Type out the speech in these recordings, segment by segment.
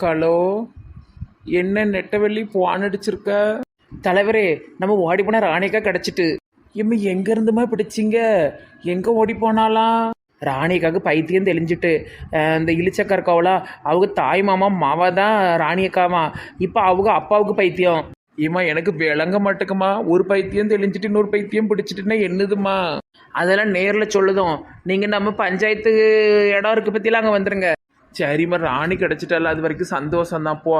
Hello என்ன நெட்டவெள்ளி phone அடிச்சிருக்க தலைவரே நம்ம ஓடி போன ராணிக்கா கிடச்சிட்டு. இம்ம எங்க இருந்துமா பிடிச்சிங்க? எங்க ஓடி போனாலாம் ராணிக்காக்கு பைத்தியம் தெளிஞ்சிட்டு இந்த இளிச்சக்கா இருக்காவளா அவங்க தாய் மாமா மாவா தான் ராணியக்காமா. இப்போ அவங்க அப்பாவுக்கு பைத்தியம். ஏம்மா எனக்கு விளங்க மாட்டேக்குமா ஒரு பைத்தியம் தெளிஞ்சிட்டு இன்னொரு பைத்தியம் பிடிச்சிட்டுன்னா என்னதுமா அதெல்லாம் நேரில் சொல்லுதும். நீங்கள் நம்ம பஞ்சாயத்து இடம் இருக்க பற்றிலாம் அங்கே வந்துடுங்க சரிம்மா ராணி கிடச்சிட்டால அது வரைக்கும் சந்தோஷம்தான். போ.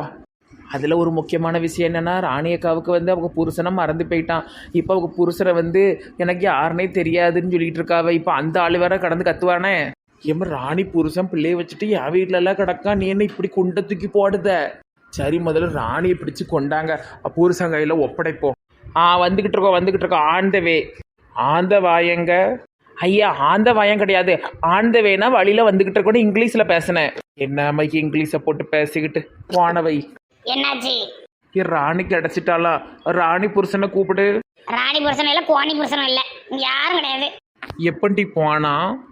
அதில் ஒரு முக்கியமான விஷயம் என்னென்னா ராணி அக்காவுக்கு வந்து அவங்க புருஷனை மறந்து போயிட்டான். இப்போ அவங்க புருஷனை வந்து எனக்கு யாருனே தெரியாதுன்னு சொல்லிட்டு இருக்காவ. இப்போ அந்த ஆள் வேற கடந்து கத்துவானே? ஏமா ராணி புருஷன் பிள்ளைய வச்சுட்டு என் வீட்டிலலாம் கிடக்கா? நீ என்ன இப்படி குண்டை தூக்கி போடுத? சரி முதல்ல ராணியை பிடிச்சு கொண்டாங்க. புருஷன் கையில் ஒப்படைப்போம். ஆ வந்துக்கிட்டு இருக்கோம் வந்துக்கிட்டு இருக்கோம். ஆண்டவே. ஆந்த வாயங்க ஐயா ஆந்த வாயம் கிடையாது. ஆந்த வேணா வழியில வந்துகிட்டு இருக்கணும் இங்கிலீஷ்ல பேசினேன். என்ன மைக்கு இங்கிலீஷை போட்டு பேசிக்கிட்டு? போனவை என்னாச்சு? ஏ ராணி கிடைச்சிட்டாளா? ராணி புருஷனை கூப்பிடு. ராணி புருஷனும் இல்லை கோணி புருஷனும் இல்லை. யாரும் கிடையாது. எப்பண்டி போனா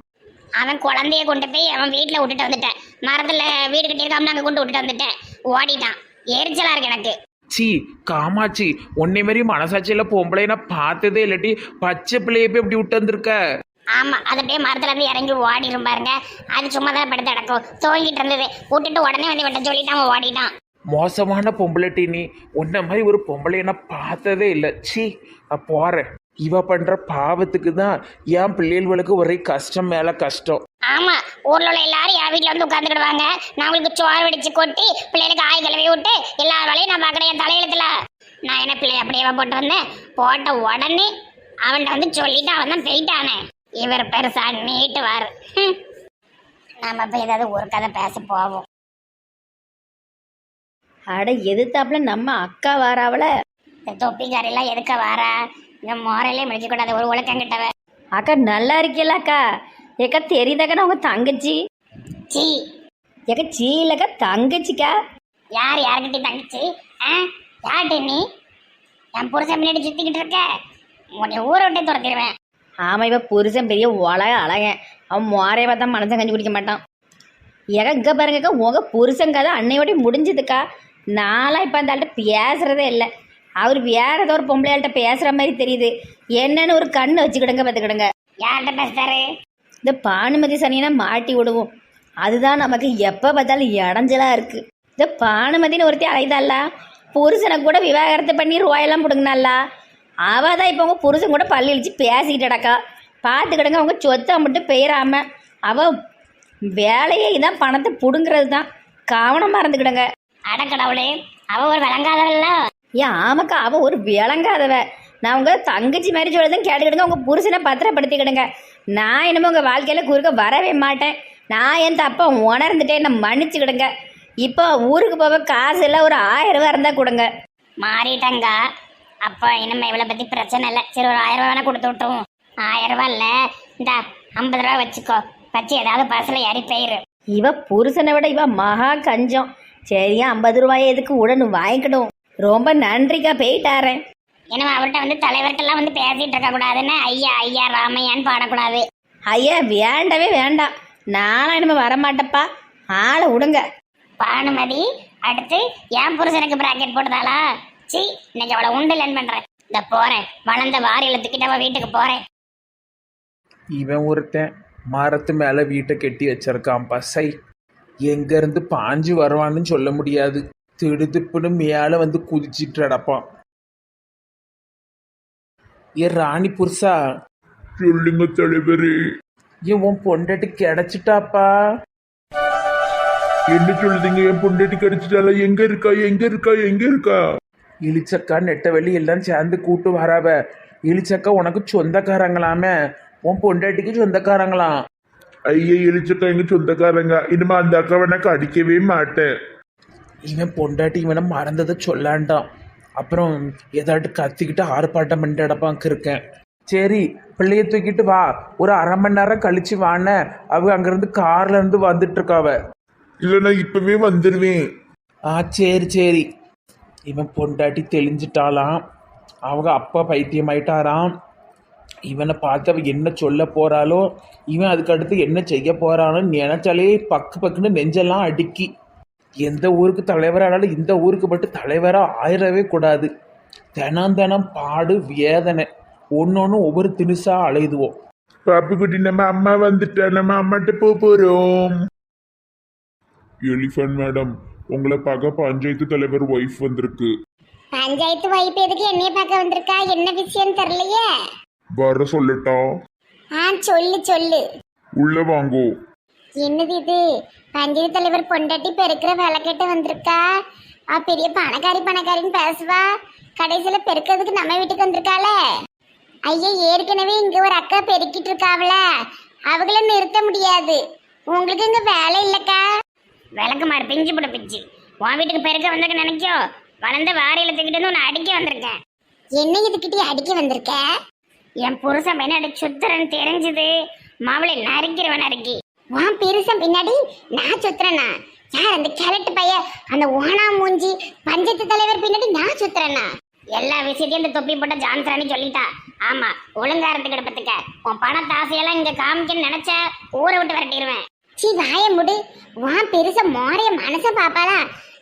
அவன் குழந்தைய கொண்டு போய் அவன் வீட்டில் விட்டுட்டு வந்துட்டேன். மரத்தில் வீடு கட்டியிருக்காம அங்கே கொண்டு விட்டுட்டு வந்துட்டேன். ஓடிட்டான். எரிச்சலா இருக்கு எனக்கு. சி காமாச்சி உன்னை மாதிரி மனசாட்சியில பொம்பளை நான் பார்த்ததே இல்லாட்டி பச்சை பிள்ளைய போய் இப்படி விட்டு வந்திருக்க. ஆமா அது அப்படியே மரத்துல இருந்து இறங்கி ஓடிடும் பாருங்க. அது சும்மா தான் படுத்து கிடக்கும். தூங்கிட்டு இருந்தது. விட்டுட்டு உடனே வந்து விட்ட சொல்லிட்டு அவன் ஓடிட்டான். மோசமான பொம்பளைட்டி நீ உன்ன மாதிரி ஒரு பொம்பளைய நான் பார்த்ததே இல்லை. சி நான் போறேன். இவ பண்ற பாவத்துக்கு தான் என் பிள்ளைகளுக்கு ஒரே கஷ்டம் மேல கஷ்டம். ஆமா ஊர்ல உள்ள எல்லாரும் என் வீட்டுல வந்து உட்காந்துக்கிடுவாங்க நான் உங்களுக்கு சோறு வெடிச்சு கொட்டி பிள்ளைகளுக்கு ஆய் கழுவி விட்டு எல்லா வேலையும் நான் பார்க்கறேன் என் தலையெழுத்துல. நான் என்ன பிள்ளை அப்படியே போட்டு வந்தேன்? போட்ட உடனே அவன்கிட்ட வந்து சொல்லிட்டு அவன் தான் போயிட்டானே. இவர் பெருசா நீட்டுவார். நாம போய் ஏதாவது ஒரு கதை பேச போவோம். அட எதிர்த்தாப்புல நம்ம அக்கா வாராவல? இந்த தொப்பிக்காரெல்லாம் எதுக்க வாரா? இந்த முறையிலே முடிக்க கூடாது ஒரு உலக்கங்கிட்டவ அக்கா நல்லா இருக்கீல்ல அக்கா. ஏக்கா தெரியுதாக்கா உங்க தங்கச்சி? சீ. ஏக்கா சீலக்கா தங்கச்சிக்கா? யார் யாருக்கிட்ட தங்கச்சி? ஆ? யார்கிட்ட நீ? என் புருஷன் முன்னாடி சுத்திக்கிட்டு இருக்க. உன்னை ஊரை விட்டே துரத்திடுவேன். ஆமா இவ புருஷன் பெரிய உலக அழகன். அவன் மோரைய பார்த்தா மனசன் கஞ்சி குடிக்க மாட்டான். ஏக்கா இங்க பாருங்கக்கா உங்க புருஷன் கதை அன்னையோட முடிஞ்சதுக்கா. நான்லாம் இப்போ அந்த ஆள்கிட்ட பேசுறதே இல்லை. அவர் வேற ஏதோ ஒரு பொம்பளையாள்கிட்ட பேசுற மாதிரி தெரியுது. என்னன்னு ஒரு கண்ணு வச்சுக்கிடுங்க பார்த்துக்கிடுங்க. யார்கிட்ட பேசுறாரு? இந்த பானுமதி சனியனை மாட்டி விடுவோம். அதுதான் நமக்கு எப்போ பார்த்தாலும் இடைஞ்சலா இருக்கு. இந்த பானுமதின்னு ஒருத்தி அலைதாள்ல புருஷனை கூட விவாகரத்து பண்ணி ரூபாயெல்லாம் பிடுங்கினால அவ தான் இப்போ உங்க புருஷன் கூட பள்ளி இழிச்சு பேசிக்கிட்டடக்கா. பார்த்துக்கிடுங்க அவங்க சொத்தை மட்டும் பெயராம அவ வேலையே இதான் பணத்தை பிடுங்கிறது தான் கவனமாக இருந்துக்கிடுங்க அடக்கடவுளே அவ ஒரு விளங்காதவல்ல ஏன் ஆமாக்கா அவ ஒரு விளங்காதவ. நான் உங்க தங்கச்சி மாதிரி சொல்லுறதும் கேட்டுக்கிடுங்க உங்க புருஷனை பத்திரப்படுத்திக்கிடுங்க. நான் என்னமோ உங்க வாழ்க்கையில குறுக்க வரவே மாட்டேன். நான் என் தப்ப உணர்ந்துட்டேன் என்ன மன்னிச்சுக்கிடுங்க. இப்போ ஊருக்கு போக காசு எல்லாம் ஒரு ஆயிரம் ரூபா இருந்தா கொடுங்க. மாறிட்டங்க அப்ப இனிமே இவளை பத்தி பிரச்சனை இல்லை. சரி ஒரு ஆயிரம் ரூபா வேணா கொடுத்து விட்டோம் ஆயிரம் ரூபா இல்ல. இந்த ஐம்பது ரூபா வச்சுக்கோ. வச்சு ஏதாவது பஸ்ல ஏறி போயிரு. இவ புருஷனை விட இவ மகா கஞ்சம். சரியா ஐம்பது ரூபாயை எதுக்கு உடனே வாங்கிக்கிடும்? ரொம்ப நன்றிக்கா போயிட்டாரேன் இனிமே அவர்கிட்ட வந்து தலைவர்கிட்டலாம் வந்து பேசிட்டு இருக்க கூடாதுன்னு ஐயா ஐயா ராமையான்னு பாடக்கூடாது. ஐயா வேண்டவே வேண்டாம். நானும் இனிமே வரமாட்டேப்பா ஆளை விடுங்க. பானுமதி அடுத்து என் புருஷனுக்கு பிராக்கெட் போட்டதாளா? சி இன்னைக்கு அவளை உண்டு லேன் பண்றேன். இந்த போறேன். வளர்ந்த வாரி இழுத்துக்கிட்டு அவ வீட்டுக்கு போறேன். இவன் ஒருத்தன் மரத்து மேல வீட்டை கட்டி வச்சிருக்கான் பசை. எங்க இருந்து பாஞ்சு வருவான்னு சொல்ல முடியாது. திடுதிப்புன்னு மேல வந்து குதிச்சிட்டு அடப்பான் ஏ ராணி புருஷா. சொல்லுங்க தலைவரே. ஏன் உன் பொண்டாட்டி கிடைச்சிட்டாப்பா? என்ன சொல்லுதீங்க? என் பொண்டாட்டி கிடைச்சிட்டால எங்க இருக்கா? எங்க இருக்கா? எங்க இருக்கா? இளிச்சக்கா நெட்டவெளி எல்லாம் சேர்ந்து கூட்டு வராவ. இளிச்சக்கா உனக்கு சொந்தக்காரங்களாமே. உன் பொண்டாட்டிக்கு சொந்தக்காரங்களாம். ஐயா எலிச்சக்கா எங்க சொந்தக்காரங்க? இனிமே அந்த அக்காவை எனக்கு அடிக்கவே மாட்டேன். இவன் பொண்டாட்டி இவனை மறந்ததை சொல்லாண்டான் அப்புறம் ஏதாட்டு கத்திக்கிட்டு ஆர்ப்பாட்டம் பண்ணிட்டு அடப்பாங்க இருக்கேன். சரி பிள்ளைய தூக்கிட்டு வா. ஒரு அரை மணி நேரம் கழிச்சு வான அவ அங்கிருந்து கார்ல இருந்து வந்துட்டு இருக்காவ இல்ல நான் இப்பவே வந்துடுவேன் ஆ சரி சரி. இவன் பொண்டாட்டி தெளிஞ்சிட்டாளாம். அவங்க அப்பா பைத்தியமாயிட்டாராம். இவனை பார்த்து அவன் என்ன சொல்ல போகிறாளோ இவன் அதுக்கடுத்து என்ன செய்ய போகிறானோ நினச்சாலே பக்கு பக்குன்னு நெஞ்செல்லாம் அடுக்கி. எந்த ஊருக்கு தலைவரானாலும் இந்த ஊருக்கு மட்டும் தலைவராக ஆயிடவே கூடாது. தினம் தினம் பாடு வேதனை. ஒன்று ஒன்று ஒவ்வொரு தினுசா அலையுதுவோம். பாப்பு குட்டி நம்ம அம்மா வந்துட்டா நம்ம அம்மாட்ட போக எலிஃபன் மேடம் உங்களை பார்க்க பஞ்சாயத்து தலைவர் ஒய்ஃப் வந்திருக்கு. பஞ்சாயத்து வைப்பு எதுக்கு என்னைய பார்க்க வந்திருக்கா? என்ன விஷயம் தெரியலையே. வர சொல்லட்டா? ஆ சொல்லு சொல்லு. உள்ள வாங்கோ. என்னது இது? பஞ்சாயத்து தலைவர் பொண்டாட்டி பெருக்கிற வேலை கேட்டு வந்திருக்கா? ஆ பெரிய பணக்காரி பணக்காரின்னு பேசுவா? கடைசியில பெருக்கிறதுக்கு நம்ம வீட்டுக்கு வந்திருக்காளே. ஐயா ஏற்கனவே இங்க ஒரு அக்கா பெருக்கிட்டு இருக்காவல அவங்கள நிறுத்த முடியாது. உங்களுக்கு இங்க வேலை இல்லக்கா. விளக்கு மாதிரி பிஞ்சு போட பிஞ்சு உன் வீட்டுக்கு பெருக்க வந்திருக்க நினைக்கோ. வளர்ந்த வாரியில தூக்கிட்டு வந்து உன்னை அடிக்க வந்திருக்கேன். என்ன இதுக்கிட்டே அடிக்க வந்திருக்க? என் புருஷன் பின்னாடி சுத்துறன்னு தெரிஞ்சது. மாவளை நறுக்கிறவன் நறுக்கி. உன் பெருசன் பின்னாடி நான் சுத்துறேனா யார் அந்த கேரட் பைய? அந்த ஓனா மூஞ்சி? பஞ்சத்து தலைவர் பின்னாடி நான் சுத்துறேனா எல்லா விஷயத்தையும் இந்த தொப்பி போட்ட ஜான்சரானி சொல்லிட்டா. ஆமா ஒழுங்கா இருந்து கிடப்பதுக்க உன் பண தாசையெல்லாம் இங்க காமிக்கன்னு நினைச்ச ஊரை விட்டு விரட்டிடுவேன் சீ வாய முடு. வான் பெருச மோரைய மனச பாப்பாளா.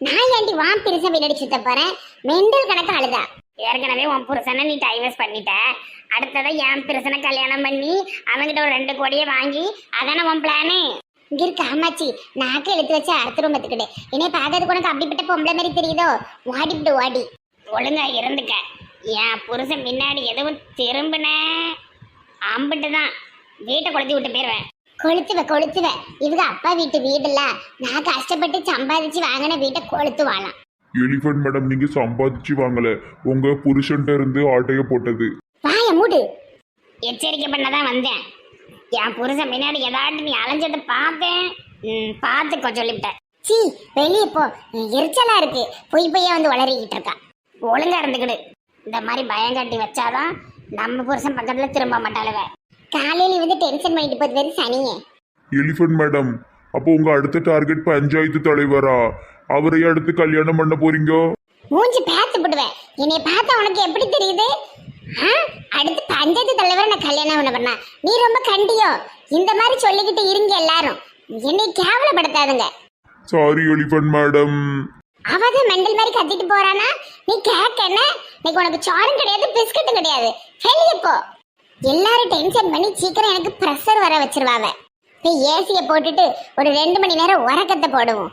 நான் ஏண்டி வான் பெருச பின்னாடி சுத்த போறேன்? மெண்டல் கணக்கு அழுதா. ஏற்கனவே உன் புருஷனை நீ டைவர்ஸ் பண்ணிட்ட. அடுத்ததை என் புருஷனை கல்யாணம் பண்ணி அவன்கிட்ட ஒரு ரெண்டு கோடியை வாங்கி அதானே உன் பிளானு இங்க இருக்கு ஆமாச்சி. நாக்கு எழுத்து வச்சு அடுத்த ரூம் எடுத்துக்கிட்டு என்னை பார்க்கறதுக்கு உனக்கு அப்படிப்பட்ட பொம்பளை மாதிரி தெரியுதோ? ஓடிவிட்டு ஓடி. ஒழுங்கா இருந்துக்க. என் புருஷன் முன்னாடி எதுவும் திரும்பின அம்பிட்டு தான். வீட்டை கொளுத்தி விட்டு போயிடுவேன் கொளுத்துவ கொளுத்துவ. இவங்க அப்பா வீட்டு வீடுல நான் கஷ்டப்பட்டு சம்பாதிச்சு வாங்கின வீட்டை கொளுத்துவாளாம் எலிஃபன்ட் மேடம் நீங்க சம்பாதிச்சு வாங்கல. உங்க புருஷன்ட்ட இருந்து ஆட்டைய போட்டது. வாய மூடு. எச்சரிக்கை பண்ணதான் வந்தேன். என் புருஷன் முன்னாடி ஏதாட்டு நீ அலைஞ்சதை பார்த்தேன். ம், பார்த்துக்கோ சொல்லிவிட்டேன் சீ வெளியே போ. எரிச்சலா இருக்கு. பொய் பொய்யா வந்து வளரிக்கிட்டு இருக்கா. ஒழுங்கா இருந்துக்கிடு. இந்த மாதிரி பயம் காட்டி வச்சாதான் நம்ம புருஷன் பக்கத்துல திரும்ப மாட்டாளுவ. காலையில வந்து டென்ஷன் பண்ணிட்டு போது வெறும் சனியே. எலிஃபன்ட் மேடம் அப்போ உங்க அடுத்த டார்கெட் பஞ்சாயத்து தலைவரா? அவரை அடுத்து கல்யாணம் பண்ண போறீங்க? மூஞ்சி பார்த்து போடுவேன் என்னை பார்த்தா உனக்கு எப்படி தெரியுது? ஆ? அடுத்து பஞ்சாயத்து தலைவரை நான் கல்யாணம் பண்ண பண்ணா நீ ரொம்ப கண்டியோ? இந்த மாதிரி சொல்லிக்கிட்டு இருங்க எல்லாரும். என்னை கேவலப்படுத்தாதுங்க. Sorry elephant madam. அவதான் மெண்டல் மாதிரி கத்திட்டு போறானா? நீ கேட்க என்ன? இன்னைக்கு உனக்கு சாரும் கிடையாது பிஸ்கட்டும் கிடையாது. வெளியே போ. எல்லாரும் டென்ஷன் பண்ணி சீக்கிரம் எனக்கு ப்ரெஷர் வர வச்சிருவாவ. போய் ஏசியை போட்டுட்டு ஒரு ரெண்டு மணி நேரம் உறக்கத்தை போடுவோம்.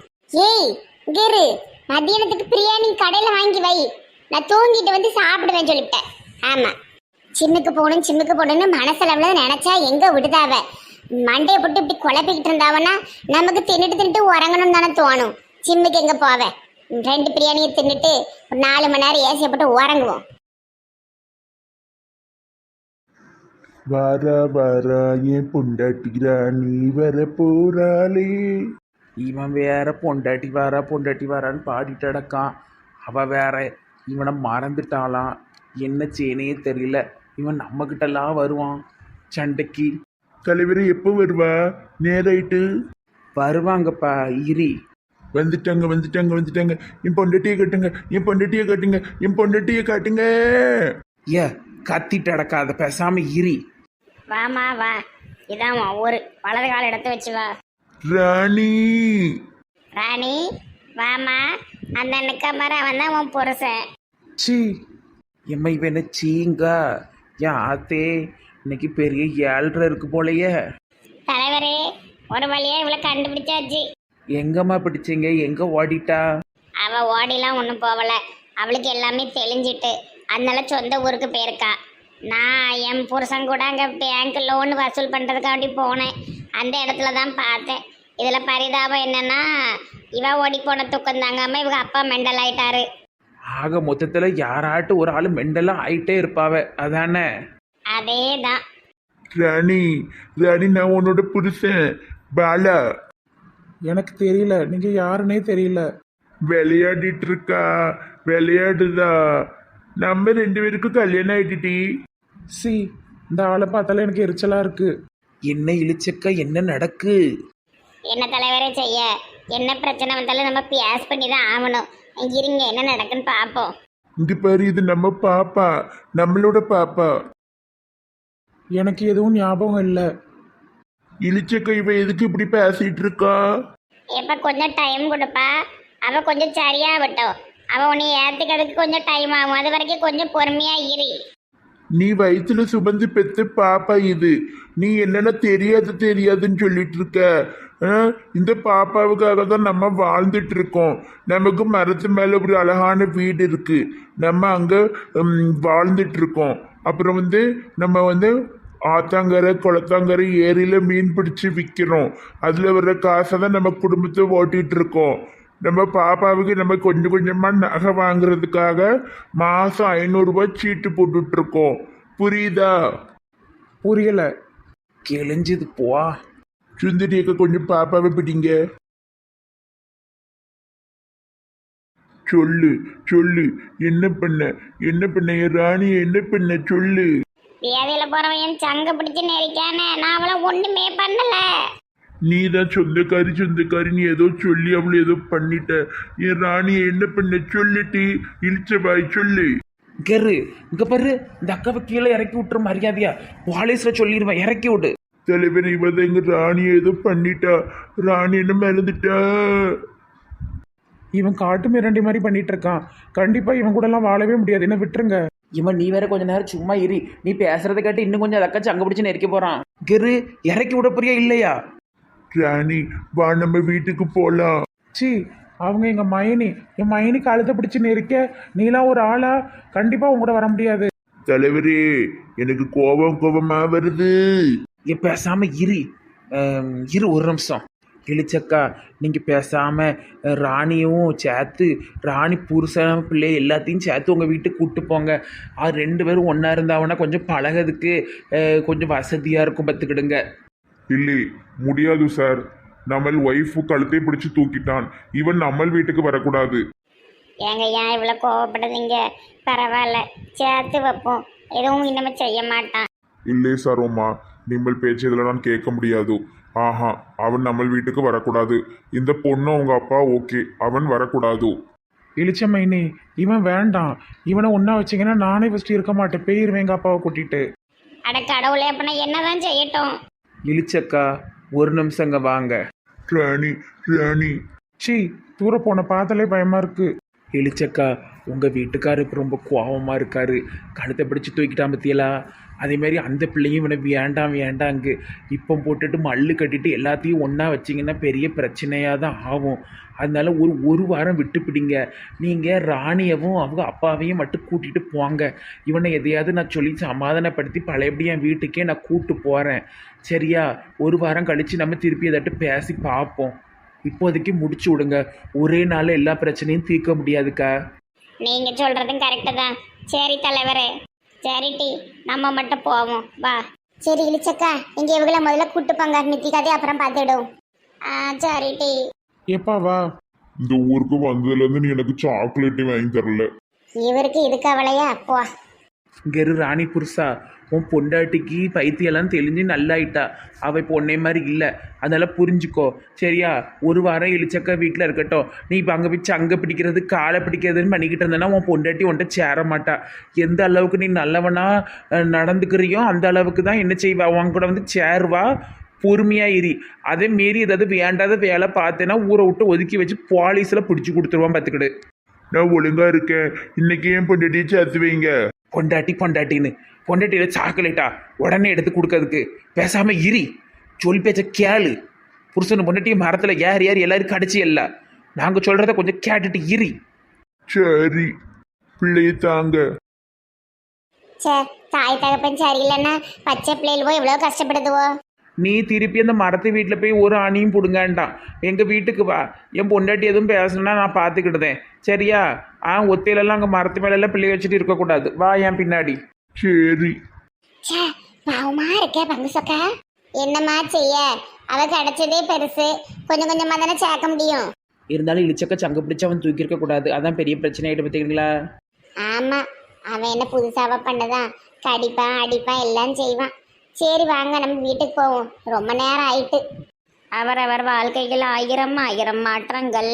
ஏய் கிரு மதியானத்துக்கு பிரியாணி கடையில வாங்கி வை. நான் தூங்கிட்டு வந்து சாப்பிடுவேன் சொல்லிவிட்டேன் ஆமா. சிம்முக்கு போகணும் சிம்முக்கு போகணும்னு மனசளவுல நினச்சா எங்க விடுதாவ? மண்டையை போட்டு இப்படி குழப்பிக்கிட்டு இருந்தாவன்னா நமக்கு தின்னுட்டு தின்னுட்டு உறங்கணும்னு தானே தோணும். சிம்முக்கு எங்கே போவேன் ரெண்டு பிரியாணியை தின்னுட்டு ஒரு நாலு மணி நேரம் ஏசியை போட்டு உறங்குவோம். வர வர என் பொண்டாட்டி ராணி வர போறாளே. இவன் வேற பொண்டாட்டி வாரா பொண்டாட்டி வாரான்னு பாடிட்டு அடக்கான் அவ வேற இவனை மறந்துட்டாளாம் என்ன செய்யனே தெரியல. இவன் நம்மக்கிட்டலாம் வருவான். சண்டைக்கு. தலைவர் எப்போ வருவா? நேராயிட்டு. வருவாங்கப்பா இரி. வந்துட்டாங்க வந்துட்டாங்க வந்துட்டாங்க. என் பொண்டாட்டியை கட்டுங்க என் பொண்டாட்டியை காட்டுங்க என் பொண்டாட்டியை காட்டுங்க. ஏ கத்திட்டு அடக்காத பேசாம இரி. வாமா வா. இதான் உன் ஊரு. வலது கால எடுத்து வச்சு வா. ராணி. ராணி வாமா. அந்த நிக்க மாதிரி அவன் தான் உன் புருஷன். சி எம்மை இவன சீங்க? ஏன் ஆத்தே இன்னைக்கு பெரிய ஏழ்ரை இருக்கு போலயே. தலைவரே ஒரு வழியா இவ்வளவு கண்டுபிடிச்சாச்சு. எங்கம்மா பிடிச்சீங்க? எங்க ஓடிட்டா? அவ ஓடிலாம் ஒன்றும் போகல. அவளுக்கு எல்லாமே தெளிஞ்சிட்டு. அதனால சொந்த ஊருக்கு போயிருக்கா. நான் என் புருஷன் கூட அங்கே பேங்க் லோன் வசூல் பண்ணுறதுக்காண்டி போனேன். அந்த இடத்துல தான் பார்த்தேன். இதில் பரிதாபம் என்னன்னா இவ ஓடி போன தூக்கம் தாங்காம இவங்க அப்பா மெண்டல் ஆயிட்டாரு. ஆக மொத்தத்துல யாராட்டு ஒரு ஆள் மெண்டெல்லாம் ஆயிட்டே இருப்பாவ. அதானே? அதே தான் ராணி ராணி நான் உன்னோட புருஷன். பாலா. எனக்கு தெரியல. நீங்க யாருன்னே தெரியல. விளையாடிட்டு இருக்கா? விளையாடுதா? நம்ம ரெண்டு பேருக்கும் கல்யாணம் ஆயிட்டுடி. சி இந்த ஆளை பார்த்தாலே எனக்கு எரிச்சலா இருக்கு. என்ன இழிச்சக்க என்ன நடக்கு? என்ன தலைவரே செய்ய? என்ன பிரச்சனை வந்தாலும் நம்ம பேஸ் பண்ணி தான் ஆகணும் இருங்க என்ன நடக்குன்னு பார்ப்போம். இங்க பாரு இது நம்ம பாப்பா. நம்மளோட பாப்பா. எனக்கு எதுவும் ஞாபகம் இல்லை. இழிச்சக்க இவ எதுக்கு இப்படி பேசிட்டு இருக்கா? எப்ப கொஞ்சம் டைம் கொடுப்பா. அவ கொஞ்சம் சரியாகட்டும். அவ உன்னை ஏத்துக்கிறதுக்கு கொஞ்சம் டைம் ஆகும். அது வரைக்கும் கொஞ்சம் பொறுமையா இரு. நீ வயிற்றுல சுமந்து பெத்த பாப்பா இது. நீ என்னென்ன தெரியாது தெரியாதுன்னு சொல்லிட்டு இருக்க இந்த பாப்பாவுக்காக தான் நம்ம வாழ்ந்துட்டு இருக்கோம் நமக்கு மரத்து மேலே ஒரு அழகான வீடு இருக்கு. நம்ம அங்கே வாழ்ந்துட்டு இருக்கோம் அப்புறம் வந்து நம்ம வந்து ஆத்தாங்கரை குளத்தாங்கரை ஏரியில மீன் பிடிச்சி விற்கிறோம் அதில் வர்ற காசை தான் நம்ம குடும்பத்தை ஓட்டிகிட்டு இருக்கோம் நம்ம பாப்பாவுக்கு நம்ம கொஞ்சம் கொஞ்சமா நகை வாங்குறதுக்காக மாசம் ஐநூறுரூபா சீட்டு போட்டுட்டு இருக்கோம் புரியுதா? புரியல. கிழிஞ்சது போ. சுந்தரிக்க கொஞ்சம் பாப்பாவை பிடிங்க. சொல்லு சொல்லு. என்ன பண்ண? என்ன பண்ண? என் ராணி என்ன பண்ண? சொல்லு. வியாதியில போறவன் சங்க பிடிச்சு நெரிக்கானே. நான் அவளை ஒண்ணுமே பண்ணல. நீ தான் சொந்தக்காரி சொந்தக்காரி நீ ஏதோ சொல்லி அவளை ஏதோ பண்ணிட்ட. என் ராணியை என்ன பண்ண? சொல்லிட்டு இழிச்ச பாய் சொல்லு. கெரு இங்க பாரு இந்த அக்காவை கீழே இறக்கி விட்டுரு மரியாதையா? பாலிஸ்ல சொல்லிடுவேன் இறக்கி விடு. தலைவர் இவ தான் எங்க ராணியை ஏதோ பண்ணிட்டா. ராணி என்ன மிளந்துட்டா இவன் காட்டு மிரண்டி மாதிரி பண்ணிட்டு இருக்கான். கண்டிப்பா இவன் கூட எல்லாம் வாழவே முடியாது. என்ன விட்டுருங்க. இவன் நீ வேற கொஞ்ச நேரம் சும்மா இரு. நீ பேசுறதை கேட்டு இன்னும் கொஞ்சம் அதக்கா சங்க பிடிச்சு நெருக்கி போறான். கெரு இறக்கி விட புரியா இல்லையா? ராணி வா நம்ம வீட்டுக்கு போலாம். சி அவங்க எங்க மயனி என் மயனி கழுத்தை பிடிச்சு நெருக்க நீலாம் ஒரு ஆளா? கண்டிப்பா உங்க கூட வர முடியாது. தலைவரே எனக்கு கோபம் கோபமா வருது. இங்க பேசாம இரு. அம், இரு ஒரு நிமிஷம். இழிச்சக்கா நீங்க பேசாம அஹ், ராணியும் சேர்த்து ராணி புருஷன் பிள்ளை எல்லாத்தையும் சேர்த்து உங்க வீட்டுக்கு கூட்டு போங்க. அது ரெண்டு பேரும் ஒண்ணா இருந்தாங்கன்னா கொஞ்சம் பழகிறதுக்கு கொஞ்சம் வசதியா இருக்கும் பத்துக்கிடுங்க இல்லை முடியாது சார் நம்ம ஒய்ஃபு கழுத்தை பிடிச்சு தூக்கிட்டான். இவன் நம்ம வீட்டுக்கு வரக்கூடாது. ஏங்க ஏன் இவ்வளவு கோவப்படுதீங்க? பரவாயில்ல. சேர்த்து வைப்போம். எதுவும் இனிமே செய்ய மாட்டான். இல்லை சரோமா நீங்கள் பேச்சு இதில் நான் கேட்க முடியாது. ஆஹா அவன் நம்ம வீட்டுக்கு வரக்கூடாது. இந்த பொண்ணு உங்க அப்பா ஓகே. அவன் வரக்கூடாது. இளிச்சமைனி இவன் வேண்டாம். இவனை ஒன்றா வச்சிங்கன்னா நானே ஃபஸ்ட்டு இருக்க மாட்டேன். போயிருவேன் எங்கள் அப்பாவை கூட்டிட்டு. அட கடவுளே அப்படின்னா என்னதான் செய்யட்டும்? இளிச்சக்கா ஒரு நிமிஷங்க வாங்க. ராணி ராணி. சி தூர போன பார்த்தாலே பயமா இருக்கு. இளிச்சக்கா உங்க வீட்டுக்காருக்கு ரொம்ப கோவமா இருக்காரு. கழுத்தை பிடிச்சு தூக்கிட்டான் பத்தியலா? அதேமாரி அந்த பிள்ளையும் இவனை வேண்டாம் வேண்டாங்கு இப்போ போட்டுட்டு மல்லு கட்டிட்டு எல்லாத்தையும் ஒன்றா வச்சிங்கன்னா பெரிய பிரச்சனையாக தான் ஆகும். அதனால ஒரு ஒரு வாரம் விட்டு பிடிங்க. நீங்கள் ராணியவும் அவங்க அப்பாவையும் மட்டும் கூட்டிகிட்டு போங்க. இவனை எதையாவது நான் சொல்லி சமாதானப்படுத்தி பழையபடி என் வீட்டுக்கே நான் கூட்டு போகிறேன் சரியா? ஒரு வாரம் கழித்து நம்ம திருப்பி எதாட்டு பேசி பார்ப்போம் இப்போதைக்கு முடிச்சு விடுங்க. ஒரே நாளில் எல்லா பிரச்சனையும் தீர்க்க முடியாதுக்கா. நீங்கள் சொல்கிறதும் கரெக்டு தான் சரி தலைவரே. சரி டி நம்ம மட்டும் போவோம். வா. சரி இழிச்சக்கா நீங்க இவங்கள முதல்ல கூட்டு போங்க நித்தி கதை அப்புறம் பார்த்துடும் ஆ சரி டி. எப்பா வா. இந்த ஊருக்கு வந்ததுலேருந்து நீ எனக்கு சாக்லேட்டே வாங்கி தரல. இவருக்கு இதுக்கு அவளையா? போ. கெரு ராணி புருஷா. உன் பொண்டாட்டிக்கு பைத்தியெல்லாம் தெளிஞ்சு நல்லாயிட்டா. அவள் இப்போ உன்னை மாதிரி இல்லை. அதெல்லாம் புரிஞ்சுக்கோ. சரியா? ஒரு வாரம் இழிச்சக்கா வீட்டில் இருக்கட்டும். நீ இப்போ அங்கே போய் அங்கே பிடிக்கிறது காலை பிடிக்கிறதுன்னு பண்ணிக்கிட்டு இருந்தேன்னா உன் பொண்டாட்டி உன்ட்ட சேர மாட்டா. எந்த அளவுக்கு நீ நல்லவனா அஹ், நடந்துக்கிறியோ அந்த அளவுக்கு தான் என்ன செய்வா? உன் கூட வந்து சேருவா. பொறுமையாக இரு. அதே மீறி ஏதாவது வேண்டாத வேலை பார்த்தேன்னா ஊரை விட்டு ஒதுக்கி வச்சு போலீஸில் பிடிச்சி கொடுத்துருவான் பார்த்துக்கிடு நான் ஒழுங்கா இருக்கேன். இன்னைக்கு ஏன் பொண்டாட்டியை சேர்த்து வைங்க. பொண்டாட்டி பொண்டாட்டின்னு. பொண்டாட்டியில சாக்லேட்டா உடனே எடுத்து கொடுக்கறதுக்கு. பேசாம இரி. சொல் பேச்ச கேளு. புருஷன் பொண்டாட்டியும் மரத்துல ஏறி ஏறி எல்லாரும் கடிச்சு இல்ல நாங்க சொல்றத கொஞ்சம் கேட்டுட்டு இரி. சரி. பிள்ளையை தாங்க. சே தாய் தகப்பன் சரியில்லைன்னா பச்சை பிள்ளைகள் போய் எவ்வளோ கஷ்டப்படுதுவோ? நீ திருப்பி அந்த மரத்து வீட்டில் போய் ஒரு அணியும் பிடுங்காண்டாம். எங்கள் வீட்டுக்கு வா. என் பொண்டாட்டி எதுவும் பேசணும்னா நான் பார்த்துக்கிட்டுதேன் சரியா? ஆ ஒத்தையிலலாம் அங்கே மரத்து மேலெல்லாம் பிள்ளை வச்சுட்டு இருக்கக்கூடாது. வா என் பின்னாடி. சரி. ச்சே பாவமா இருக்கே பங்கு சொக்கா என்னம்மா செய்ய? அவ கிடைச்சதே பெருசு. கொஞ்சம் கொஞ்சமா தானே சேர்க்க முடியும். இருந்தாலும் இழிச்சக்க சங்க பிடிச்சு அவன் தூக்கியிருக்க கூடாது. அதான் பெரிய பிரச்சனை ஆகிட்டு பார்த்தீங்களா ஆமா அவன் என்ன புதுசாவா பண்ணதான். கடிப்பான் அடிப்பான் எல்லாம் செய்வான். சரி வாங்க நம்ம வீட்டுக்கு போவோம். ரொம்ப நேரம் ஆயிட்டு. அவரவர் வாழ்க்கையில் ஆயிரம் ஆயிரம் மாற்றங்கள்.